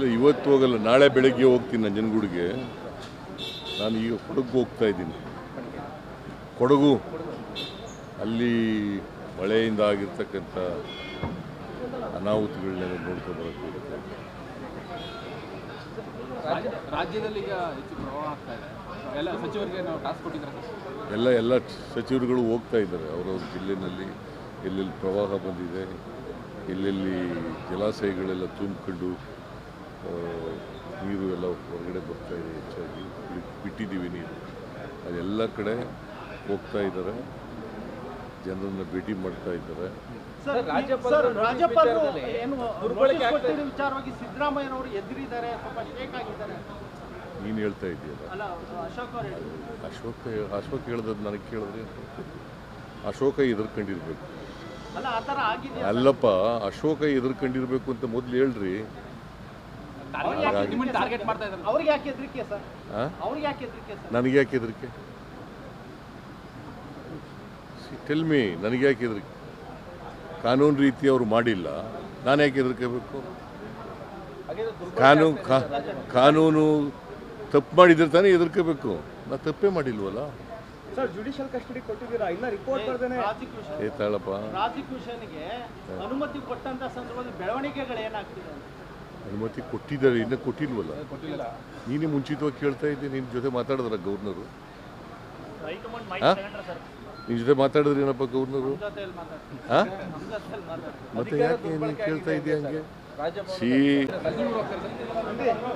ಇಲ್ಲ ಇವತ್ತು ಹೋಗಲ್ಲ ನಾಳೆ ಬೆಳಗ್ಗೆ ಹೋಗ್ತೀನಿ ನಂಜನಗೂಡಿಗೆ ನಾನು ಈಗ ಕೊಡಗು ಹೋಗ್ತಾ ಇದ್ದೀನಿ. ಕೊಡಗು. ಅಲ್ಲಿ ಮಳೆಯಿಂದ ಆಗಿರ್ತಕ್ಕಂಥ ಅನಾಹುತಗಳನ್ನೆಲ್ಲ ನೋಡ್ಕೊಂಡು ಬರೋಕ್ಕೆ ರಾಜ್ಯದಲ್ಲಿ ಈಗ ಹೆಚ್ಚು ಪ್ರವಾಹ ಆಗ್ತಾ ಇದೆ. ಎಲ್ಲ ಸಚಿವರಿಗೆ ನಾವು ಟಾಸ್ಕ್ ಕೊಟ್ಟಿದ್ದಾರೆ ಸರ್? ಎಲ್ಲ ಎಲ್ಲ ಸಚಿವರುಗಳು ಹೋಗ್ತಾ ಇದ್ದಾರೆ. ಅವರವ್ರ ಜಿಲ್ಲೆಯಲ್ಲಿ ಎಲ್ಲೆಲ್ಲಿ ಪ್ರವಾಹ ಬಂದಿದೆ ಎಲ್ಲೆಲ್ಲಿ ಜಲಾಶಯಗಳೆಲ್ಲ ತುಂಬಿಕೊಂಡು ನೀರು ಎಲ್ಲ ಹೊರಗಡೆ ಬರ್ತಾ ಇದೆ ಹೆಚ್ಚಾಗಿ ಬಿಟ್ಟಿದ್ದೀವಿ ನೀರು. ಅದೆಲ್ಲ ಕಡೆ ಹೋಗ್ತಾ ಇದ್ದಾರೆ. ಜನರನ್ನ ಭೇಟಿ ಮಾಡ್ತಾ ಇದ್ದಾರೆ. ಸರ್ ರಾಜ್ಯಪಾಲರು ಸರ್, ರಾಜ್ಯಪಾಲರು ಏನು ದುರ್ಬಳಕೆ ನೋಟಿಸ್ ಆಗ್ತಾ ಇದೆ. ಕೊಟ್ಟಿರೋ ವಿಚಾರವಾಗಿ ಸಿದ್ದರಾಮಯ್ಯನವರು ಎದುರಿದ್ದಾರೆ ಸ್ವಲ್ಪ ಶೇಕ್ ಆಗಿದ್ದಾರೆ ನೀನು ಹೇಳ್ತಾ ಇದೆಯಲ್ಲ ಅಲ್ಲ ಅಶೋಕ್ ಅಶೋಕ ಹೇಳ್ದದ್ ನನಗೆ ಕೇಳಿದ್ರೆ ಅಶೋಕ ಎದುರ್ಕೊಂಡಿರ್ಬೇಕು ಅಲ್ಲ ಆ ಆಗಿದೆ ಅಲ್ಲಪ್ಪ ಅಶೋಕ ಎದುರ್ಕೊಂಡಿರ್ಬೇಕು ಅಂತ ಮೊದಲು ಹೇಳ್ರಿ. ನಿಮ್ಮನ್ನು ಟಾರ್ಗೆಟ್ ಮಾಡ್ತಾ ಇದ್ದಾರೆ? ಅವ್ರಿಗೆ ಯಾಕೆ ಹೆದರಿಕೆ ಸರ್? ಆ? ಯಾಕೆ ಹೆದರಿಕೆ ಸರ್? ನನಗೆ ಯಾಕೆ ಹೆದರಿಕೆ? ಟೆಲ್ ಮೀ ನನಗೆ ಯಾಕೆ ಹೆದರಿಕೆ? ಕಾನೂನು ರೀತಿ ಅವರು ಮಾಡಿಲ್ಲ. ನಾನು ಯಾಕೆ ಹೆದರ್ಕೋಬೇಕು ಕಾನೂನು ಕಾನೂನು ತಪ್ಪು ಮಾಡಿದ್ರೆ ತಾನೇ ಹೆದರ್ಕೋಬೇಕು ನಾ ತಪ್ಪೇ ಮಾಡಿಲ್ವಲ್ಲ? ಸರ್ ಜುಡಿಷಿಯಲ್ ಕಸ್ಟಡಿ ಕೊಟ್ಟಿದ್ದೀರಾ? ಇನ್ನ ರಿಪೋರ್ಟ್ ಬರ್ದೇನೆ. ಪ್ರಾಸಿಕ್ಯೂಷನ್ ಏ ತಾಳಪ್ಪ. ಪ್ರಾಸಿಕ್ಯೂಷನ್ಗೆ ಅನುಮತಿ ಕೊಟ್ಟಂತ ಸಂದರ್ಭದಲ್ಲಿ ಬೆಳವಣಿಗೆಗಳು ಏನಾಗ್ತಿದೆ ಅನುಮತಿ ಕೊಟ್ಟಿದ್ದಾರೆ ಇನ್ನೂ ಕೊಟ್ಟಿಲ್ವಲ್ಲ? ನೀನೇ ಮುಂಚಿತವಾಗಿ ಕೇಳ್ತಾ ಇದ್ದೆ ನಿನ್ನ ಜೊತೆ ಮಾತಾಡಿದ್ರ ಗವರ್ನರು ನಿನ್ನ ಜೊತೆ ಮಾತಾಡಿದ್ರೆ ಏನಪ್ಪ ಮಾತಾಡ್ತೀನಿ ಹಾಂ? ಮತ್ತೆ ಯಾಕೆ ನೀನು ಕೇಳ್ತಾ ಇದೆಯಾ ಹಂಗೆ? ಸಿ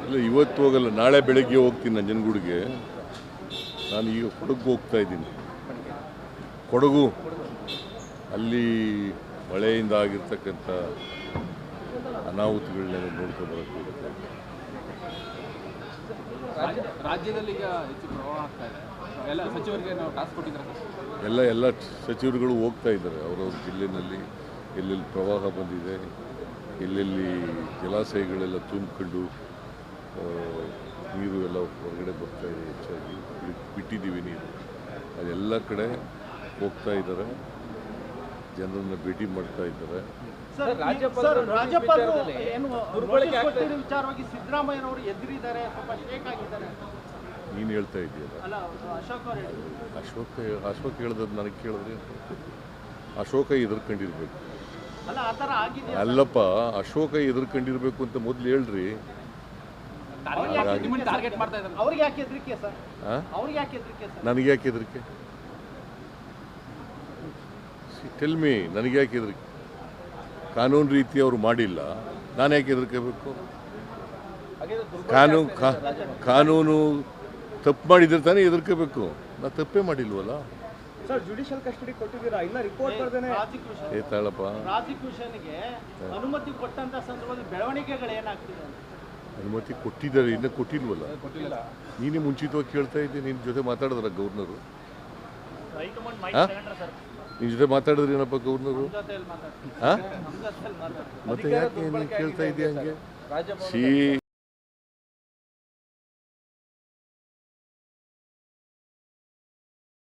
ಇಲ್ಲ ಇವತ್ತು ಹೋಗಲ್ಲ ನಾಳೆ ಬೆಳಗ್ಗೆ ಹೋಗ್ತೀನಿ ನಂಜನಗೂಡಿಗೆ ನಾನು ಈಗ ಕೊಡಗು ಹೋಗ್ತಾ ಇದ್ದೀನಿ. ಕೊಡಗು. ಅಲ್ಲಿ ಮಳೆಯಿಂದ ಆಗಿರ್ತಕ್ಕಂಥ ಅನಾಹುತಗಳನ್ನೆಲ್ಲ ನೋಡ್ಕೊಂಡು ಬರೋಕ್ಕೆ ಹೋಗ್ತಾ ರಾಜ್ಯದಲ್ಲಿ ಈಗ ಹೆಚ್ಚು ಪ್ರವಾಹ ಆಗ್ತಾ ಇದೆ. ಎಲ್ಲ ಸಚಿವರಿಗೆ ನಾವು ಟಾಸ್ಕ್ ಕೊಟ್ಟಿದ್ದಾರೆ ಸರ್? ಎಲ್ಲ ಎಲ್ಲ ಸಚಿವರುಗಳು ಹೋಗ್ತಾ ಇದ್ದಾರೆ. ಅವರವ್ರ ಜಿಲ್ಲೆನಲ್ಲಿ ಎಲ್ಲೆಲ್ಲಿ ಪ್ರವಾಹ ಬಂದಿದೆ ಎಲ್ಲೆಲ್ಲಿ ಜಲಾಶಯಗಳೆಲ್ಲ ತುಂಬಿಕೊಂಡು ನೀರು ಎಲ್ಲ ಹೊರಗಡೆ ಬರ್ತಾ ಇದೆ ಹೆಚ್ಚಾಗಿ ಬಿಟ್ಟಿದ್ದೀವಿ ನೀರು. ಅದೆಲ್ಲ ಕಡೆ ಹೋಗ್ತಾ ಇದ್ದಾರೆ. ಜನರನ್ನ ಭೇಟಿ ಮಾಡ್ತಾ ಇದ್ದಾರೆ. ನೀನು ಹೇಳ್ತಾ ಇದೆಯಲ್ಲ. ಅಲ್ಲ ಅಶೋಕ್. ಅಶೋಕ ಅಶೋಕ್ ಹೇಳ್ದದ್ದು ನನಗೆ ಕೇಳಿದ್ರೆ ಅಶೋಕ ಎದುರ್ಕೊಂಡಿರ್ಬೇಕು ಅಲ್ಲಪ್ಪ ಅಶೋಕ ಎದುರ್ಕೊಂಡಿರ್ಬೇಕು ಅಂತ ಮೊದಲು ಹೇಳ್ರಿ. ನನಗೆ ಯಾಕೆ ಮಾಡ್ತಾ ಇದ್ದಾರೆ ಅವ್ರಿಗೆ ಯಾಕೆ ಹೆದರಿಕೆ ಸರ್ ಆ? ಅವ್ರಿಗೆ ಯಾಕೆ ಹೆದರಿಕೆ ಸರ್ ನನಗೆ ಯಾಕೆ ಹೆದರಿಕೆ ಟೆಲ್ ಮೀ ನನಗೆ ಯಾಕೆ ಹೆದರಿಕೆ ಕಾನೂನು ರೀತಿ ಅವರು ಮಾಡಿಲ್ಲ ನಾನು ಯಾಕೆ ಹೆದರ್ಕೋಬೇಕು? ಕಾನೂನು ಕಾ- ಕಾನೂನು ತಪ್ಪು ಮಾಡಿದ್ರೆ ತಾನೇ ಹೆದರ್ಕೋಬೇಕು. ನಾ ತಪ್ಪೇ ಮಾಡಿಲ್ವಲ್ಲ? ಏ ತಾಳಪ್ಪ. ಅನುಮತಿ ಕೊಟ್ಟಂತ ಸಂದರ್ಭದಲ್ಲಿ ಬೆಳವಣಿಗೆಗಳು ಏನಾಗ್ತಿದೆ ಅನುಮತಿ ಕೊಟ್ಟಿದ್ದಾರೆ ಇನ್ನೂ ಕೊಟ್ಟಿಲ್ವಲ್ಲ? ನೀನೇ ಮುಂಚಿತವಾಗಿ ಕೇಳ್ತಾ ಇದ್ದೆ ನಿನ್ನ ಜೊತೆ ಮಾತಾಡಿದ್ರ ಗವರ್ನರು ನಿನ್ನ ಜೊತೆ ಮಾತಾಡಿದ್ರೆ ಏನಪ್ಪ ನಮ್ಮ ಹಾಂ? ನಮ್ಮ ಮಾತಾಡ್ತೀನಿ. ಮತ್ತೆ ಯಾಕೆ ನೀನು ಕೇಳ್ತಾ ಇದೆಯಾ ಹಂಗೆ? ಸಿ